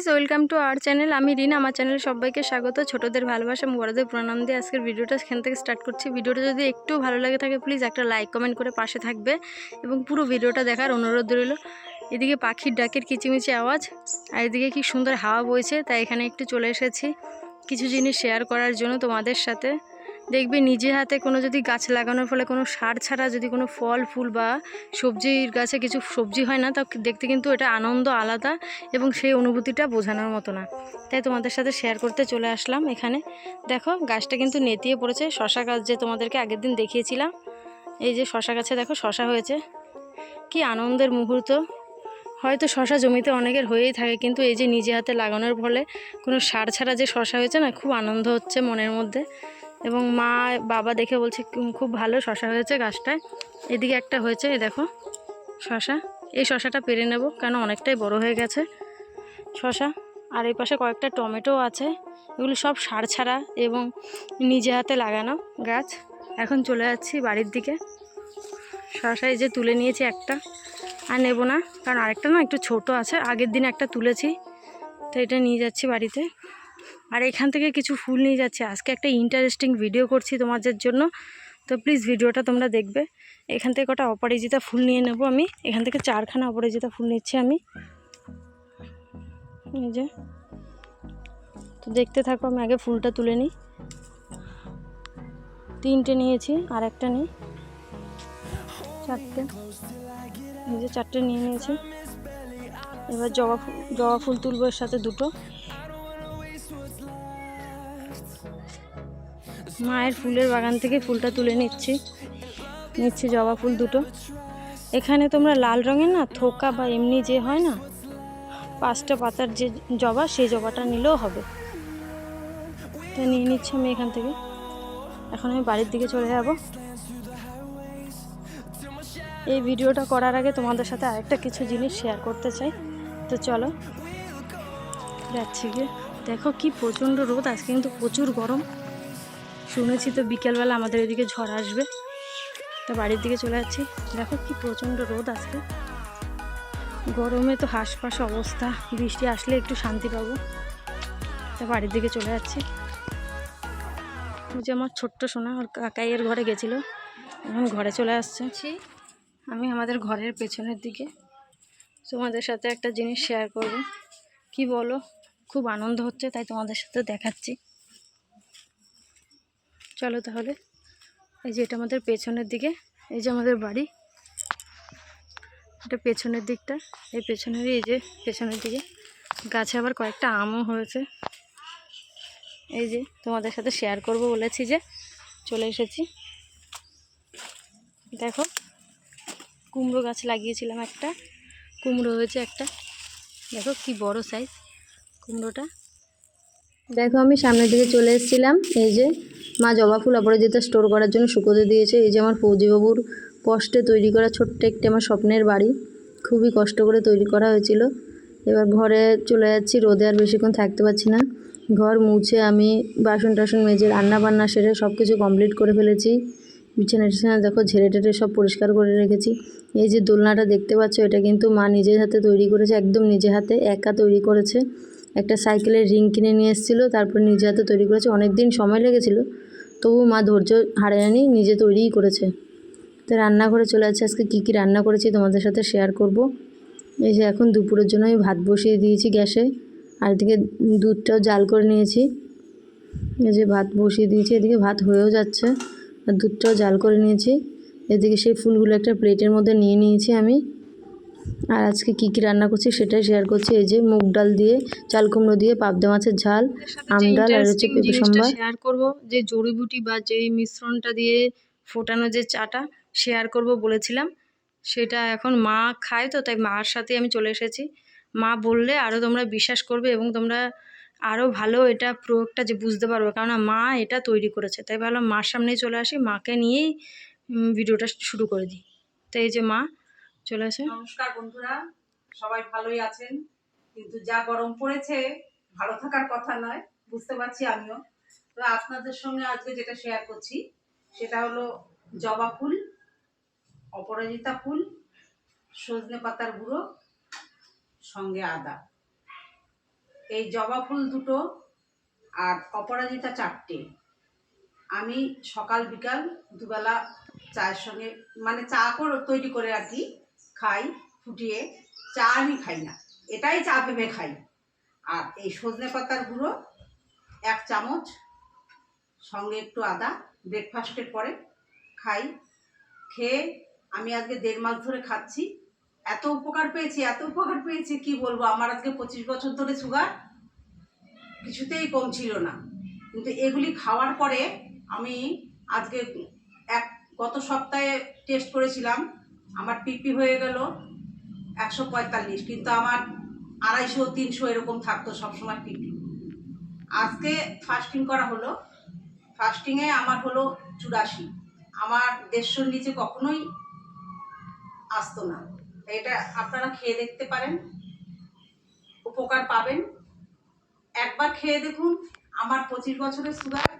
Guys welcome to our channel আমি রিনা, আমার চ্যানেলে সবাইকে স্বাগত। ছোটদের ভালোবাসা, বড়দের প্রণাম দিয়ে আজকের ভিডিওটা এখান থেকে স্টার্ট করছি। ভিডিওটা যদি একটু ভালো লাগে থাকে প্লিজ একটা লাইক কমেন্ট করে পাশে থাকবে এবং পুরো ভিডিওটা দেখার অনুরোধ রইল। এদিকে পাখির ডাকের কিচিমিচি আওয়াজ আর এদিকে কি সুন্দর হাওয়া বইছে, তাই এখানে একটু চলে এসেছি। কিছু জিনিস শেয়ার করার জন্য তোমাদের সাথে। দেখবে নিজে হাতে কোনো যদি গাছ লাগানোর ফলে কোনো সার ছাড়া যদি কোনো ফল, ফুল বা সবজির গাছে কিছু সবজি হয় না, তা দেখতে কিন্তু এটা আনন্দ আলাদা এবং সেই অনুভূতিটা বোঝানোর মতো না। তাই তোমাদের সাথে শেয়ার করতে চলে আসলাম এখানে। দেখো, গাছটা কিন্তু নেতিয়ে পড়েছে। শশা গাছ যে তোমাদেরকে আগের দিন দেখিয়েছিলাম, এই যে শশা গাছে দেখো শশা হয়েছে। কি আনন্দের মুহূর্ত। হয়তো শশা জমিতে অনেকের হয়েই থাকে, কিন্তু এই যে নিজে হাতে লাগানোর ফলে কোনো সার ছাড়া যে শশা হয়েছে না, খুব আনন্দ হচ্ছে মনের মধ্যে। এবং মা, বাবা দেখে বলছে খুব ভালো শশা হয়েছে গাছটায়। এদিকে একটা হয়েছে, এই দেখো শশা এই শশাটা পেরে নেব, কেন অনেকটাই বড় হয়ে গেছে শশা আর এই পাশে কয়েকটা টমেটো আছে, এগুলো সব সার ছাড়া এবং নিজে হাতে লাগানো গাছ। এখন চলে যাচ্ছি বাড়ির দিকে। শশা এই যে তুলে নিয়েছি একটা, আর নেব না। কারণ আরেকটা না একটু ছোট আছে, আগের দিন একটা তুলেছি, তো এটা নিয়ে যাচ্ছি বাড়িতে। আর এখান থেকে কিছু ফুল নিয়ে যাচ্ছে। আজকে একটা ইন্টারেস্টিং ভিডিও করছি তোমাদের জন্য। তো প্লিজ ভিডিওটা তোমরা দেখবে। এখান থেকে কটা অপরাজিতা ফুল নিয়ে নেব আমি। এখান থেকে চারখানা অপরাজিতা ফুল নিচ্ছি আমি। এই যে। তো দেখতে থাকো, আমি আগে ফুলটা তুলে নিই। তিনটে নিয়েছি, আর একটা নিই। চারটে। এই যে চারটে নিয়ে নিয়েছি। এবার জবা ফুল জবা ফুল তুলবো এর সাথে দুটো। মায়ের ফুলের বাগান থেকে ফুলটা তুলে নিচ্ছি। নিচ্ছি জবা ফুল দুটো। এখানে তোমরা লাল রঙের না থোকা বা এমনি যে হয় না, পাঁচটা পাতার যে জবা, সেই জবাটা নিলেও হবে। তো নিয়ে নিচ্ছি আমি এখান থেকে। এখন আমি বাড়ির দিকে চলে যাব। এই ভিডিওটা করার আগে তোমাদের সাথে আরেকটা কিছু জিনিস শেয়ার করতে চাই। তো চলো, যাচ্ছি গিয়ে। দেখো কি প্রচণ্ড রোদ আজকে কিন্তু প্রচুর গরম। শুনেছি তো বিকেলবেলা আমাদের এদিকে ঝড় আসবে। তো বাড়ির দিকে চলে যাচ্ছি। দেখো কি প্রচণ্ড রোদ আজকে। গরমে তো হাঁসফাঁস অবস্থা। বৃষ্টি আসলে একটু শান্তি পাবো। তো বাড়ির দিকে চলে যাচ্ছি। ওই যে আমার ছোট্ট সোনা ওর কাকাইয়ের ঘরে গেছিল। এখন ঘরে চলে আসছে। আমি আমাদের ঘরের পেছনের দিকে। তোমাদের সাথে একটা জিনিস শেয়ার করব। কি বলো? খুব আনন্দ হচ্ছে তাই তোমাদের সাথে দেখাচ্ছি। চলো তাহলে। এই যে এটা আমাদের পেছনের দিকে, এই যে আমাদের বাড়ি। এটা পেছনের দিকটা, এই পেছনের এই যে পেছনের দিকে। গাছে আবার কয়েকটা আমও হয়েছে। এই যে তোমাদের সাথে শেয়ার করব বলেছি যে চলে এসেছি। দেখো, কুমড়ো গাছ লাগিয়েছিলাম একটা, কুমড়ো হয়েছে একটা। দেখো কি বড় সাইজ কুমড়োটা। দেখো আমি সামনের দিকে চলে এসেছিলাম। এই যে মা জবা ফুল অপরাজিতা স্টোর করার জন্য শুকোতে দিয়েছে। এই যে আমার ফৌজিবাবুর কষ্টে তৈরি করা ছোট্ট একটি আমার স্বপ্নের বাড়ি। খুবই কষ্ট করে তৈরি করা হয়েছিল। এবার ঘরে চলে যাচ্ছি, রোদে আর বেশিক্ষণ থাকতে পারছি না। ঘর মুছে আমি বাসন টাসন মেজে রান্না বান্না সেরে সব কিছু কমপ্লিট করে ফেলেছি। বিছানা টিছানা দেখো, ঝেড়ে টেড়ে সব পরিষ্কার করে রেখেছি। এই যে দোলনাটা দেখতে পাচ্ছ, এটা কিন্তু মা নিজের হাতে তৈরি করেছে, একদম নিজে হাতে একা তৈরি করেছে। একটা সাইকেলের রিং কিনে নিয়ে এসেছিল, তারপর নিজে হাতে তৈরি করেছে। অনেক দিন সময় লেগেছিল তবু মা ধৈর্য হারায়নি, নিজে তৈরিই করেছে। তো রান্নাঘরে চলে যাচ্ছে। আজকে কী কী রান্না করেছি তোমাদের সাথে শেয়ার করব। এই যে এখন দুপুরের জন্য আমি ভাত বসিয়ে দিয়েছি গ্যাসে, আর এদিকে দুধটাও জাল করে নিয়েছি। এই যে ভাত বসিয়ে দিয়েছি, এদিকে ভাত হয়েও যাচ্ছে, আর দুধটাও জাল করে নিয়েছি। এদিকে সেই ফুলগুলো একটা প্লেটের মধ্যে নিয়ে নিয়েছি আমি। আর আজকে কী কী রান্না করছি সেটাই শেয়ার করছি। এই যে মুগ ডাল দিয়ে চাল কুমড়ো দিয়ে পাবদা মাছের ঝাল আম ডাল আর হচ্ছে পেঁপে সম্বার শেয়ার করব যে জড়িবুটি বা যেই মিশ্রণটা দিয়ে ফোটানো যে চাটা শেয়ার করব বলেছিলাম সেটা এখন মা খায় তো তাই মার সাথে আমি চলে এসেছি। মা বললে আরও তোমরা বিশ্বাস করবে এবং তোমরা আরও ভালো এটা প্রয়োগটা যে বুঝতে পারবে কারণ মা এটা তৈরি করেছে। তাই ভাবলাম মার সামনেই চলে আসি মাকে নিয়েই ভিডিওটা শুরু করে দিই। তো এই যে মা চলে আসে নমস্কার বন্ধুরা, সবাই ভালোই আছেন, কিন্তু যা গরম পড়েছে, ভালো থাকার কথা নয়, বুঝতে পারছি আমিও। তো আপনাদের সঙ্গে আজকে যেটা শেয়ার করছি, সেটা হলো জবা ফুল, অপরাজিতা ফুল, সজনে পাতার গুঁড়ো, সঙ্গে আদা। এই জবা ফুল দুটো আর অপরাজিতা চারটে। আমি সকাল বিকাল দুবেলা চায়ের সঙ্গে মানে চা করে তৈরি করে আর কি খাই, ফুটিয়ে চা আমি খাই না। এটাই চা ভেবে খাই। আর এই সজনে পাতার গুঁড়ো, এক চামচ, সঙ্গে একটু আদা ব্রেকফাস্টের পরে খাই। খেয়ে আমি আজকে দেড় মাস ধরে খাচ্ছি। এত উপকার পেয়েছি, এত উপকার পেয়েছি, কি বলব? আমার আজকে পঁচিশ বছর ধরে সুগার, কিছুতেই কম ছিল না। কিন্তু এগুলি খাওয়ার পরে আমি আজকে এক, গত সপ্তাহে টেস্ট করেছিলাম। আমার পিপি হয়ে গেল একশো পঁয়তাল্লিশ, কিন্তু আমার আড়াইশো, তিনশো এরকম থাকতো সবসময় পিপি। আজকে ফাস্টিং করা হলো। ফাস্টিংয়ে আমার হলো চুরাশি। আমার দেড়শোর নিচে কখনোই আসতো না। এটা আপনারা খেয়ে দেখতে পারেন। উপকার পাবেন। একবার খেয়ে দেখুন, আমার পঁচিশ বছরের সুগার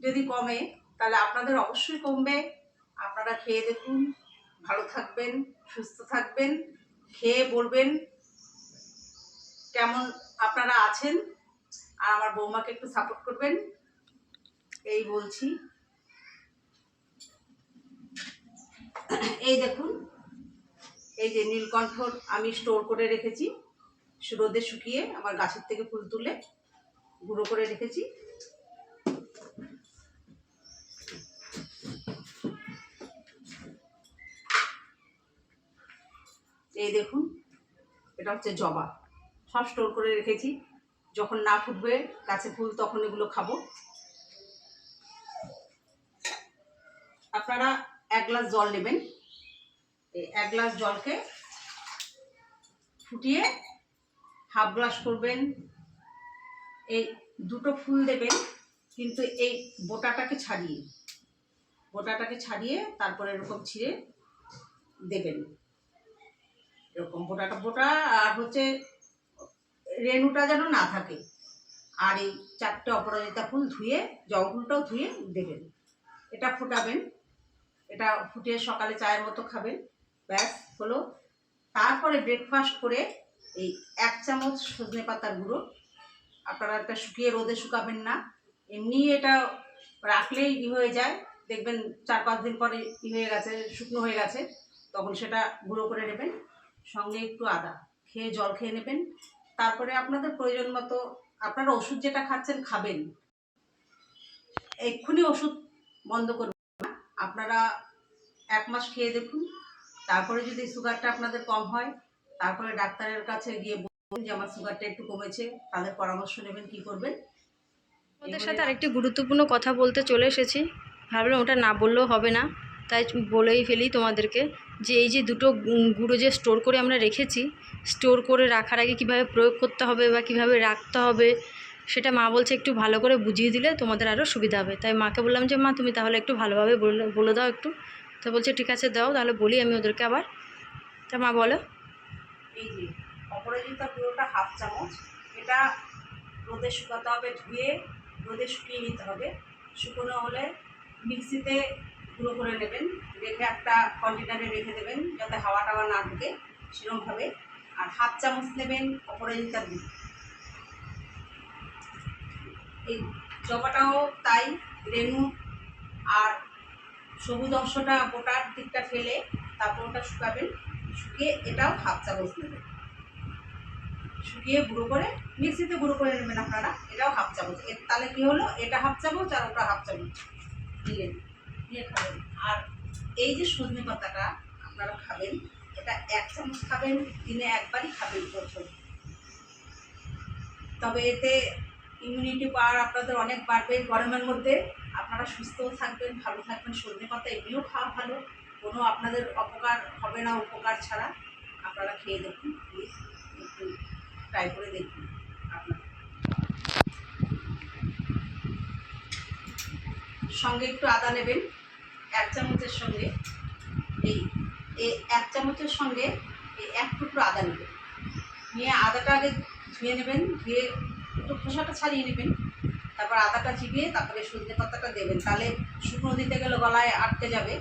যদি কমে, তাহলে আপনাদের অবশ্যই কমবে। আপনারা খেয়ে দেখুন। ভালো থাকবেন, সুস্থ থাকবেন, খেয়ে বলবেন কেমন আপনারা আছেন, আর আমার বৌমাকে একটু সাপোর্ট করবেন। এই বলছি। এই দেখুন, এই যে নীলকণ্ঠ আমি স্টোর করে রেখেছি রোদে শুকিয়ে আমার গাছের থেকে ফুল তুলে গুঁড়ো করে রেখেছি। এই দেখুন, এটা হচ্ছে জবা। সব স্টোর করে রেখেছি। যখন না ফুটবে, গাছে ফুল, তখন এগুলো খাব। আপনারা এক গ্লাস জল নেবেন। এই এক গ্লাস জলকে ফুটিয়ে হাফ গ্লাস করবেন। এই দুটো ফুল দেবেন, কিন্তু এই বোটাটাকে ছাড়িয়ে বোটাটাকে ছাড়িয়ে তারপরে এরকম ছিঁড়ে দেবেন। এরকম বোটাটা বোটা আর হচ্ছে রেণুটা যেন না থাকে। আর এই চারটে অপরাজিতা ফুল ধুয়ে, জবা ফুলটাও ধুয়ে দেবেন। এটা ফোটাবেন। এটা ফুটিয়ে সকালে চায়ের মতো খাবেন। ব্যাস, হলো। তারপরে ব্রেকফাস্ট করে এই এক চামচ সজনে পাতার গুঁড়ো। আপনারা একটা শুকিয়ে রোদে শুকাবেন না। এমনি এটা রাখলেই ই হয়ে যায়। দেখবেন চার পাঁচ দিন পরে ই হয়ে গেছে, শুকনো হয়ে গেছে। তখন সেটা গুঁড়ো করে নেবেন। সঙ্গে একটু আদা। খেয়ে জল খেয়ে নেবেন। তারপরে আপনাদের প্রয়োজন মতো আপনারা ওষুধ যেটা খাচ্ছেন খাবেন। এক্ষুনি ওষুধ বন্ধ করবেন না আপনারা এক মাস খেয়ে দেখুন। তারপরে যদি সুগারটা আপনাদের কম হয় তারপরে ডাক্তারের কাছে গিয়ে বলুন যে আমার সুগারটা একটু কমেছে তাদের পরামর্শ নেবেন কি করবেন। ওদের সাথে আরেকটি গুরুত্বপূর্ণ কথা বলতে চলে এসেছি। ভাবলাম ওটা না বললেও হবে না। তাই বলেই ফেলি তোমাদেরকে যে এই যে দুটো গুঁড়ো যে স্টোর করে আমরা রেখেছি, স্টোর করে রাখার আগে কীভাবে প্রয়োগ করতে হবে বা কীভাবে রাখতে হবে, সেটা মা বলছে একটু ভালো করে বুঝিয়ে দিলে তোমাদের আরও সুবিধা হবে। তাই মাকে বললাম যে, মা, তুমি তাহলে একটু ভালোভাবে বলে দাও একটু। তো বলছে, ঠিক আছে, দাও, তাহলে বলি আমি ওদেরকে আবার। তা মা বলো। অপরাজিতা পুরোটা হাফ চামচ, এটা রোদে শুকাতে হবে, ধুয়ে রোদে শুকিয়ে নিতে হবে। শুকনো হলে মিক্সিতে গুঁড়ো করে নেবেন, রেখে একটা কন্টেনারে রেখে দেবেন, যাতে হাওয়া টাওয়া না ঢুকে সেরকমভাবে আর হাফ চামচ নেবেন অপরাজিতার গুঁড়ো। এই জবাটাও তাই রেণু আর সবুজ অংশটা গোটার দিকটা ফেলে তারপর ওটা শুকাবেন। শুকিয়ে এটাও হাফ চামচ নেবেন। শুকিয়ে গুঁড়ো করে, মিক্সিতে গুঁড়ো করে নেবেন আপনারা। এটাও হাফ চামচ। এর তাহলে কী হলো? এটা হাফ চামচ আর ওটা হাফ চামচ। দিলেন। দিয়ে খাবেন। আর এই যে সজনে পাতাটা আপনারা খাবেন, এটা এক চামচ খাবেন, দিনে একবারই খাবেন প্রথম। তবে এতে ইমিউনিটি পাওয়ার আপনাদের অনেক বাড়বে গরমের মধ্যে। আপনারা সুস্থও থাকবেন, ভালো থাকবেন। সজনে পাতা এমনিও খাওয়া ভালো, কোনো আপনাদের অপকার হবে না, উপকার ছাড়া। আপনারা খেয়ে দেখুন প্লিজ একটু ট্রাই করে দেখুন সঙ্গে একটু আদা নেবেন। এক চামচের সঙ্গে এই এই এক চামচের সঙ্গে এই এক টুকরো আদা নেবেন নিয়ে আদাটা আগে ধুয়ে নেবেন, ধুয়ে একটু খোসাটা ছাড়িয়ে নেবেন। তারপর আদাটা চিবিয়ে তারপরে সজনে পাতাটা দেবেন। তাহলে শুকনো দিতে গেলে গলায় আটকে যাবে।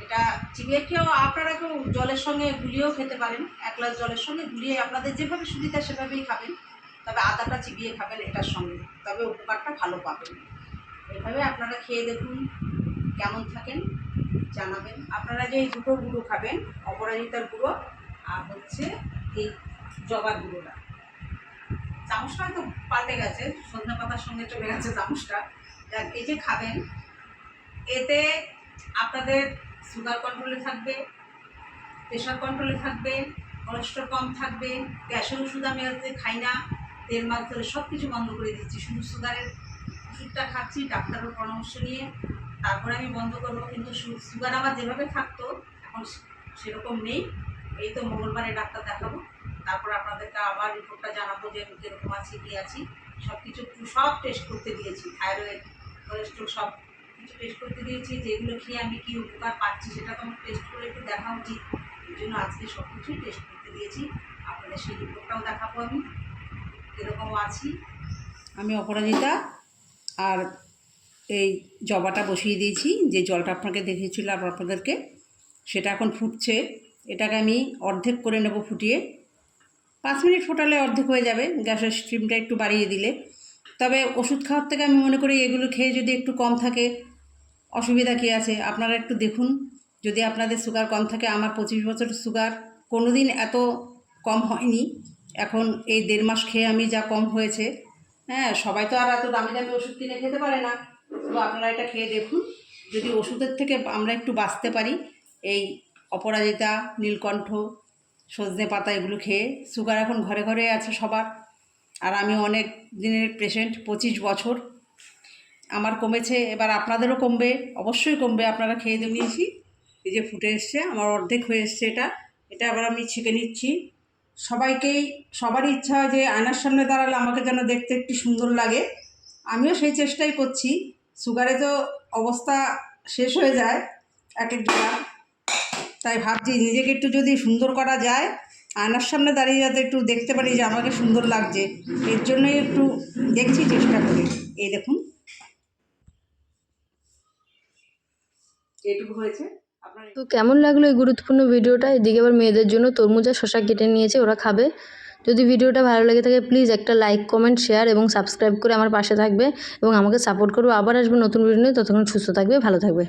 এটা চিবিয়ে খেয়েও আপনারা কেউ জলের সঙ্গে গুলিয়েও খেতে পারেন। এক গ্লাস জলের সঙ্গে গুলিয়ে আপনাদের যেভাবে সুবিধা সেভাবেই খাবেন। তবে আদাটা চিবিয়ে খাবেন এটার সঙ্গে। তবে উপকারটা ভালো পাবেন। এভাবে আপনারা খেয়ে দেখুন, কেমন থাকেন। জানাবেন। আপনারা যে এই দুটো গুঁড়ো খাবেন অপরাজিতার গুঁড়ো আর হচ্ছে এই জবার গুঁড়োটা। চামচটা হয়তো পাল্টে গেছে সন্ধ্যা পাতার সঙ্গে চলে গেছে চামচটা। যাক, এই যে খাবেন এতে আপনাদের সুগার কন্ট্রোলে থাকবে প্রেশার কন্ট্রোলে থাকবে কোলেস্ট্রল কম থাকবে গ্যাসের ওষুধ আমি আজকে খাই না তেল মাছ ধরে সব কিছু বন্ধ করে দিচ্ছি। শুধু সুগারের ওষুধটা খাচ্ছি ডাক্তারের পরামর্শ নিয়ে। তারপরে আমি বন্ধ করব, কিন্তু সুগার আমার যেভাবে থাকতো, এখন সেরকম নেই। এই তো মঙ্গলবারে ডাক্তার দেখাবো। তারপর আপনাদেরকে আবার রিপোর্টটা জানাব যে কীরকম আছি, কী আছি। সব কিছু সব টেস্ট করতে দিয়েছি থাইরয়েড কোলেস্ট্রল সব কিছু টেস্ট করতে দিয়েছি। যেগুলো খেয়ে আমি কী উপকার পাচ্ছি সেটা তো আমার টেস্ট করে একটু দেখা উচিত। এই জন্য আজকে সব কিছুই টেস্ট করতে দিয়েছি। আপনাদের সেই রিপোর্টটাও দেখাবো আমি। কীরকম আছি। আমি অপরাজিতা, আর এই জবাটা বসিয়ে দিয়েছি। যে জলটা আপনাকে দেখিয়েছিলাম আপনাদেরকে, সেটা এখন ফুটছে। এটাকে আমি অর্ধেক করে নেব ফুটিয়ে। পাঁচ মিনিট ফোটালে অর্ধেক হয়ে যাবে, গ্যাসের স্টিমটা একটু বাড়িয়ে দিলে। তবে ওষুধ খাওয়ার থেকে আমি মনে করি এগুলো খেয়ে যদি একটু কম থাকে, অসুবিধা কী আছে? আপনারা একটু দেখুন। যদি আপনাদের সুগার কম থাকে, আমার পঁচিশ বছর সুগার কোনো দিন এত কম হয়নি। এখন এই দেড় মাস খেয়ে আমি যা কম হয়েছে হ্যাঁ সবাই তো আর এত দামি দামি ওষুধ কিনে খেতে পারে না। তো আপনারা এটা খেয়ে দেখুন। যদি ওষুধের থেকে আমরা একটু বাঁচতে পারি, এই অপরাজিতা, নীলকণ্ঠ, সজনে পাতা এগুলো খেয়ে সুগার এখন ঘরে ঘরে আছে সবার। আর আমি অনেক দিনের পেশেন্ট পঁচিশ বছর। আমার কমেছে, এবার আপনাদেরও কমবে, অবশ্যই কমবে, আপনারা খেয়ে দিয়ে নিয়েছি এই যে ফুটে এসছে, আমার অর্ধেক হয়ে এসছে এটা। এটা আবার আমি ছেঁকে নিচ্ছি। সবাইকেই, সবারই ইচ্ছা হয় যে আয়নার সামনে দাঁড়ালে আমাকে যেন দেখতে একটু সুন্দর লাগে। আমিও সেই চেষ্টাই করছি। সুগারে তো অবস্থা শেষ হয়ে যায়, এক একজনের তাই ভাবছি নিজেকে একটু যদি সুন্দর করা যায়, আয়নার সামনে দাঁড়িয়ে যাতে একটু দেখতে পারি যে আমাকে সুন্দর লাগছে। এর জন্যই একটু দেখছি চেষ্টা করি। এই দেখুন। হয়েছে। তো কেমন লাগল এই গুরুত্বপূর্ণ ভিডিওটা? এদিকে আবার মেয়েদের জন্য তরমুজ শশা কেটে নিয়েছে, ওরা খাবে। যদি ভিডিওটা ভালো লেগে থাকে প্লিজ একটা লাইক কমেন্ট শেয়ার এবং সাবস্ক্রাইব করে আমার পাশে থাকবে এবং আমাকে সাপোর্ট করবে। আবার আসবে নতুন ভিডিও নিয়ে। ততক্ষণ সুস্থ থাকবে, ভালো থাকবে।